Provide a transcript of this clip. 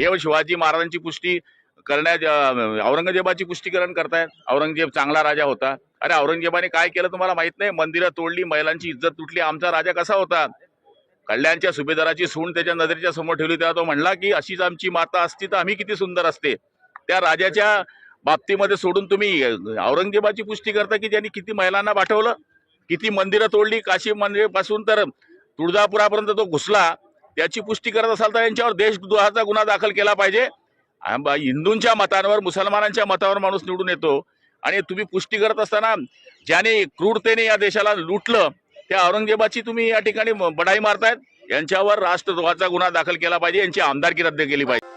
हे शिवाजी महाराजांची पुष्टी करण्यात औरंगजेबाची पुष्टीकरण करतायत. औरंगजेब चांगला राजा होता. अरे औरंगजेबाने काय केलं तुम्हाला माहीत नाही? मंदिरं तोडली महिलांची इज्जत तुटली. आमचा राजा कसा होता? कल्याणच्या सुभेदाराची सून त्याच्या नजरेच्या समोर ठेवली तेव्हा तो म्हणला की अशीच आमची माता असती तर आम्ही किती सुंदर असते. त्या राजाच्या बाबतीमध्ये सोडून तुम्ही औरंगजेबाची पुष्टी करता की ज्यांनी किती महिलांना पाठवलं? किती मंदिरं तोडली? काशी मंदिरपासून तर तुळजापुरापर्यंत तो घुसला. त्याची पुष्टी करत असाल तर यांच्यावर देशद्रोहाचा गुन्हा दाखल केला पाहिजे. हिंदूंच्या मतांवर मुसलमानांच्या मतावर माणूस निवडून येतो. आणि तुम्ही पुष्टी करत असताना ज्याने क्रूरतेने या देशाला लुटलं त्या औरंगजेबाची तुम्ही या ठिकाणी बढाई मारतायत. यांच्यावर राष्ट्रद्रोहाचा गुन्हा दाखल केला पाहिजे. यांची आमदारकी रद्द केली पाहिजे.